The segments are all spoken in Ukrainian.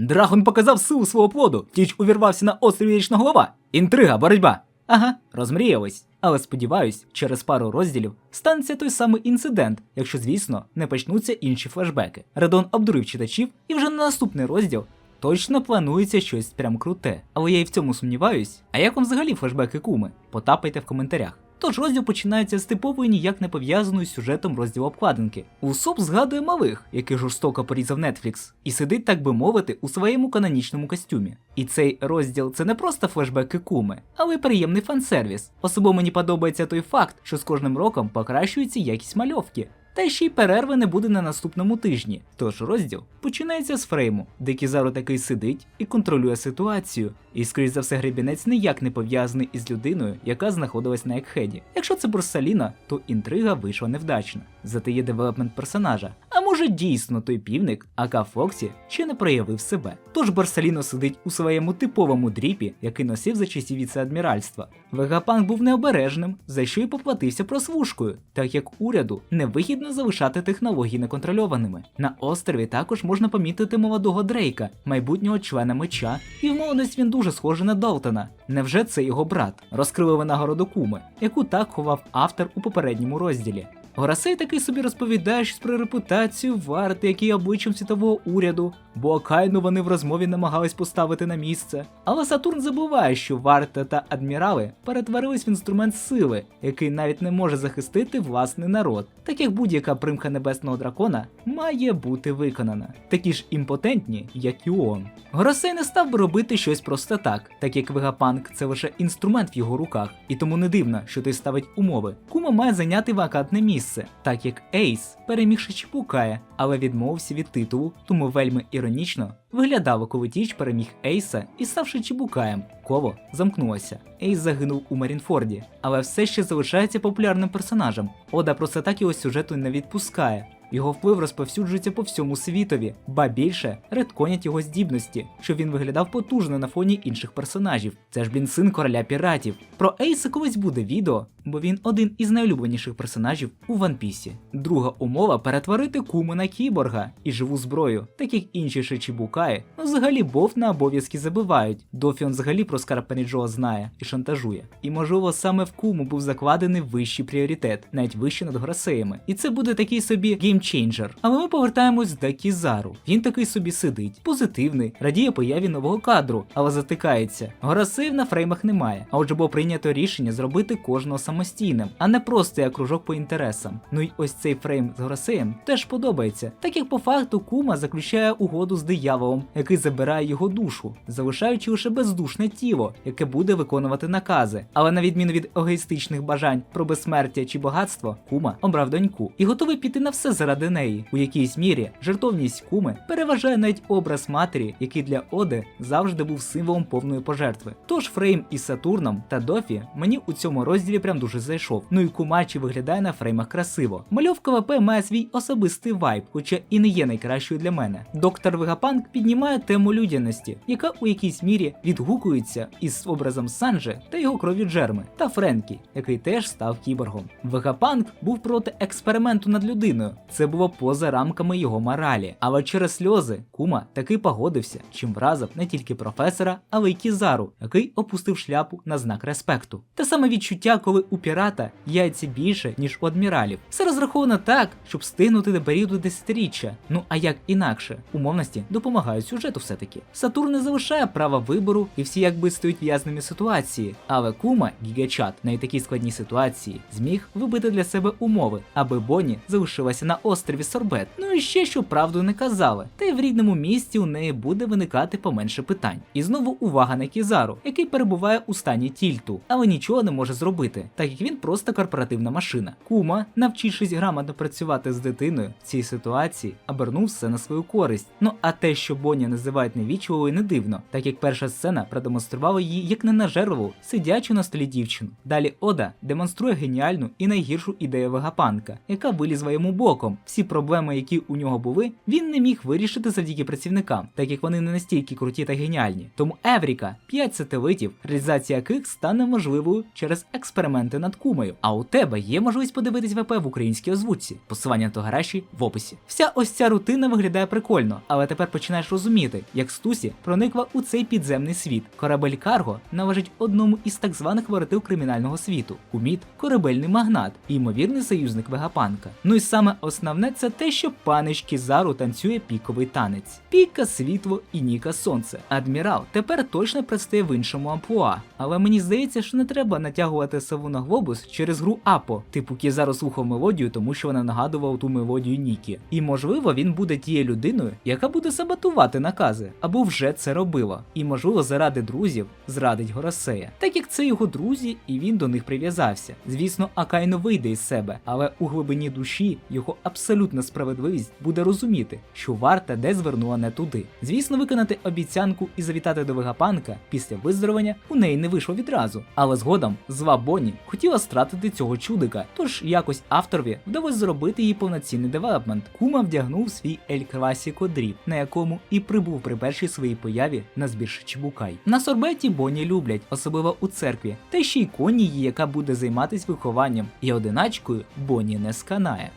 Драгон показав силу свого плоду, тіч увірвався на острів вічна голова. Інтрига, боротьба. Ага, розмріялись. Але сподіваюсь, через пару розділів станеться той самий інцидент, якщо, звісно, не почнуться інші флешбеки. Редон обдурив читачів, і вже на наступний розділ точно планується щось прям круте. Але я і в цьому сумніваюсь. А як вам взагалі флешбеки куми? Потапайте в коментарях. Тож розділ починається з типової, ніяк не пов'язаної з сюжетом розділу обкладинки. Усоп згадує малих, який жорстоко порізав Netflix, і сидить, так би мовити, у своєму канонічному костюмі. І цей розділ це не просто флешбеки куми, але й приємний фан-сервіс. Особливо мені подобається той факт, що з кожним роком покращується якість мальовки. Та ще й перерви не буде на наступному тижні. Тож розділ починається з фрейму, де Кізару такий сидить і контролює ситуацію. І, скоріш за все, гребінець ніяк не пов'язаний із людиною, яка знаходилась на Екхеді. Якщо це Бурсаліна, то інтрига вийшла невдачна. Зате є девелопмент персонажа. Може дійсно той півник, ака Фоксі, ще не проявив себе. Тож Барсаліно сидить у своєму типовому дріпі, який носив за часів віце-адміральства. Вегапанк був необережним, за що й поплатився прослушкою, так як уряду невигідно залишати технології неконтрольованими. На острові також можна помітити молодого Дрейка, майбутнього члена меча, і в молодість він дуже схожий на Долтона. Невже це його брат? Розкрили винагороду куми, яку так ховав автор у попередньому розділі. Горасей такий собі розповідає щось про репутацію варти, який обличчям світового уряду, бо Акайну вони в розмові намагались поставити на місце. Але Сатурн забуває, що варта та адмірали перетворились в інструмент сили, який навіть не може захистити власний народ, так як будь-яка примха небесного дракона має бути виконана, такі ж імпотентні, як і он. Горасей не став би робити щось просто так, так як Вегапанк це лише інструмент в його руках, і тому не дивно, що той ставить умови. Кума має зайняти вакантне місце, так як Ейс, перемігши Чіпукая, але відмовився від титулу, тому вельми іронічно виглядало, коли Тіч переміг Ейса і ставши Чібукаєм. Коло замкнулося. Ейс загинув у Марінфорді, але все ще залишається популярним персонажем. Ода просто так його сюжету не відпускає. Його вплив розповсюджується по всьому світові, ба більше редконять його здібності, щоб він виглядав потужно на фоні інших персонажів. Це ж блін син короля піратів. Про Ейса колись буде відео, бо він один із найулюбленіших персонажів у Ван Пісі. Друга умова перетворити куму на кіборга і живу зброю, так як інші шичібукаї, взагалі бов на обов'язки забивають. Дофі он взагалі про Скарпеніджо знає і шантажує. І можливо саме в куму був закладений вищий пріоритет, навіть вище над гросеями. І це буде такий собі геймчейнджер. Але ми повертаємось до Кізару. Він такий собі сидить, позитивний, радіє появі нового кадру, але затикається. Гросеїв на фреймах немає. А отже було прийнято рішення зробити кожного самостійним, а не просто як кружок по інтересам. Ну й ось цей фрейм з Гросеєм теж подобається, так як по факту Кума заключає угоду з дияволом, який забирає його душу, залишаючи лише бездушне тіло, яке буде виконувати накази. Але на відміну від егоїстичних бажань про безсмертя чи багатство, Кума обрав доньку і готовий піти на все заради неї. У якійсь мірі жертовність Куми переважає навіть образ матері, який для Оди завжди був символом повної пожертви. Тож Фрейм із Сатурном та Дофі мені у цьому розділі прям дуже зайшов. Ну і Кумачі виглядає на фреймах красиво. Мальовка ВП має свій особистий вайб, хоча і не є найкращою для мене. Доктор Вегапанк піднімає тему людяності, яка у якійсь мірі відгукується із образом Санджи та його кров'ю Джерми та Френкі, який теж став кіборгом. Вегапанк був проти експерименту над людиною. Це було поза рамками його моралі. Але через сльози Кума таки погодився, чим вразив не тільки професора, але й Кізару, який опустив шляпу на знак респекту. Те саме відчуття, коли у пірата яйця більше, ніж у адміралів. Все розраховано так, щоб встигнути до періоду десятиріччя. Ну а як інакше, умовності допомагають сюжету все-таки. Сатурн не залишає права вибору, і всі якби стають в'язними ситуації. Але Кума, гігачат, на такій складній ситуації зміг вибити для себе умови, аби Бонні залишилася на острові Сорбет. Ну і ще що правду не казали. Та й в рідному місті у неї буде виникати поменше питань. І знову увага на Кізару, який перебуває у стані тільту, але нічого не може зробити, так як він просто корпоративна машина. Кума, навчившись грамотно працювати з дитиною в цій ситуації, обернув все на свою користь. Ну а те, що Бонні називають невічливою, не дивно, так як перша сцена продемонструвала її як ненажерливу, сидячу на столі дівчину. Далі Ода демонструє геніальну і найгіршу ідею вегапанка, яка вилізла йому боком. Другом, всі проблеми, які у нього були, він не міг вирішити завдяки працівникам, так як вони не настільки круті та геніальні. Тому Евріка 5 сателитів, реалізація яких стане можливою через експерименти над кумою. А у тебе є можливість подивитись ВП в українській озвучці. Посилання до гаражі в описі. Вся ось ця рутина виглядає прикольно, але тепер починаєш розуміти, як Стусі проникла у цей підземний світ. Корабель Карго належить одному із так званих воротил кримінального світу. Куміт корабельний магнат і ймовірний союзник Вегапанка. Ну і саме основне це те, що панич Кізару танцює піковий танець. Піка світло і Ніка сонце. Адмірал тепер точно предстає в іншому амплуа. Але мені здається, що не треба натягувати сову на глобус через гру Апо. Типу Кізару слухав мелодію, тому що вона нагадувала ту мелодію Нікі. І можливо він буде тією людиною, яка буде саботувати накази, або вже це робила. І можливо заради друзів зрадить Горосея, так як це його друзі, і він до них прив'язався. Звісно, Акайно вийде із себе, але у глибині душі його абсолютна справедливість буде розуміти, що варта де звернула не туди. Звісно, виконати обіцянку і завітати до Вегапанка після виздоровлення у неї не вийшло відразу. Але згодом зла Бонні хотіла стратити цього чудика, тож якось авторові вдалося зробити їй повноцінний девелопмент. Кума вдягнув свій Ель Класіко дріб, на якому і прибув при першій своїй появі на збір Чебукай. На сорбеті Бонні люблять, особливо у церкві, та ще й коні її, яка буде займатися вихованням, і одиначкою Бонні не сканає.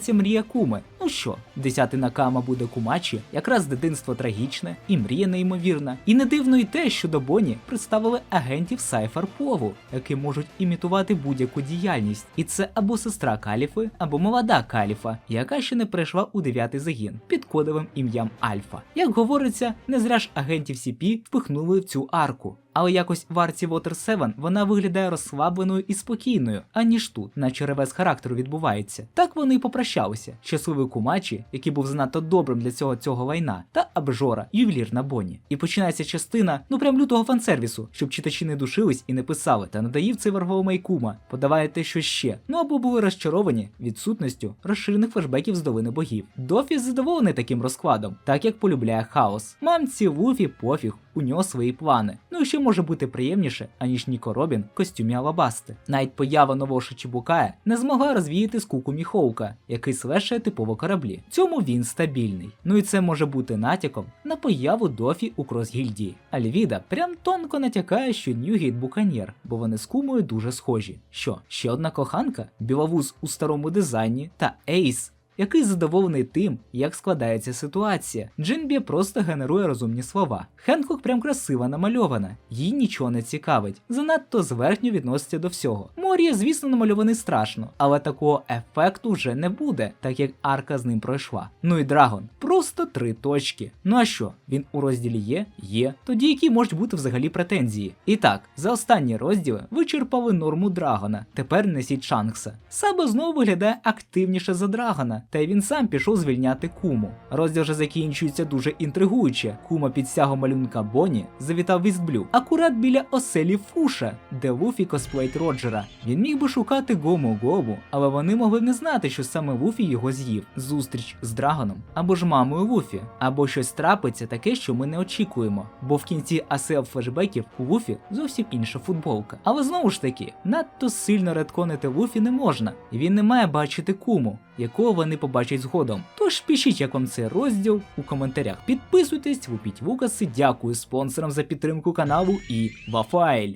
Розкривається мрія куми. Ну що, десятий накама буде кумачі, якраз дитинство трагічне і мрія неймовірна. І не дивно й те, що до Бонні представили агентів Сайфер Пову, які можуть імітувати будь-яку діяльність. І це або сестра Каліфи, або молода Каліфа, яка ще не прийшла у дев'ятий загін під кодовим ім'ям Альфа. Як говориться, не зря ж агентів CP впихнули в цю арку. Але якось в арці Water 7 вона виглядає розслабленою і спокійною, аніж тут, наче ревес характеру відбувається. Так вони й попрощалися. Щасливий кумачі, який був занадто добрим для цього цього лайна, та Абжора, ювелір на Боні. І починається частина, ну прям лютого фансервісу, щоб читачі не душились і не писали, та надаїв цей варговий кума, подавайте що ще. Ну або були розчаровані відсутністю розширених флешбеків з долини богів. Дофі задоволений таким розкладом, так як полюбляє хаос. Мамці Луфі пофіг, у нього свої плани. Ну і може бути приємніше, аніж Ніко Робін в костюмі Алабасти. Навіть поява нового Шичібукая не змогла розвіяти скуку Міхоука, який слешає типово кораблі. Цьому він стабільний. Ну і це може бути натяком на появу Дофі у крос-гільдії. Альвіда прям тонко натякає, що Ньюгейт Буканєр, бо вони з кумою дуже схожі. Що, ще одна коханка? Біловуз у старому дизайні та Ейс який задоволений тим, як складається ситуація. Джинбі просто генерує розумні слова. Хенкок прям красиво намальована, їй нічого не цікавить, занадто зверхньо відноситься до всього. Морія, звісно, намальований страшно, але такого ефекту вже не буде, так як арка з ним пройшла. Ну і Драгон, просто три точки. Ну а що, він у розділі є? Є. Тоді які можуть бути взагалі претензії? І так, за останні розділи вичерпали норму Драгона. Тепер несіть Шанкса. Саба знову виглядає активніше за Драгона, та й він сам пішов звільняти куму. Розділ же закінчується дуже інтригуюче. Кума під стягом малюнка Бонні завітав Вістблю, акурат біля оселі Фуша, де Луфі косплеїть Роджера. Він міг би шукати Гому Гому, але вони могли не знати, що саме Луфі його з'їв. Зустріч з Драгоном або ж мамою Луфі, або щось трапиться таке, що ми не очікуємо. Бо в кінці асел флешбеків у Луфі зовсім інша футболка. Але знову ж таки, надто сильно редконити Луфі не можна, він не має бачити куму, якого вони побачать згодом. Тож пишіть, як вам цей розділ у коментарях. Підписуйтесь, лупіть вукаси, дякую спонсорам за підтримку каналу і Вафайль.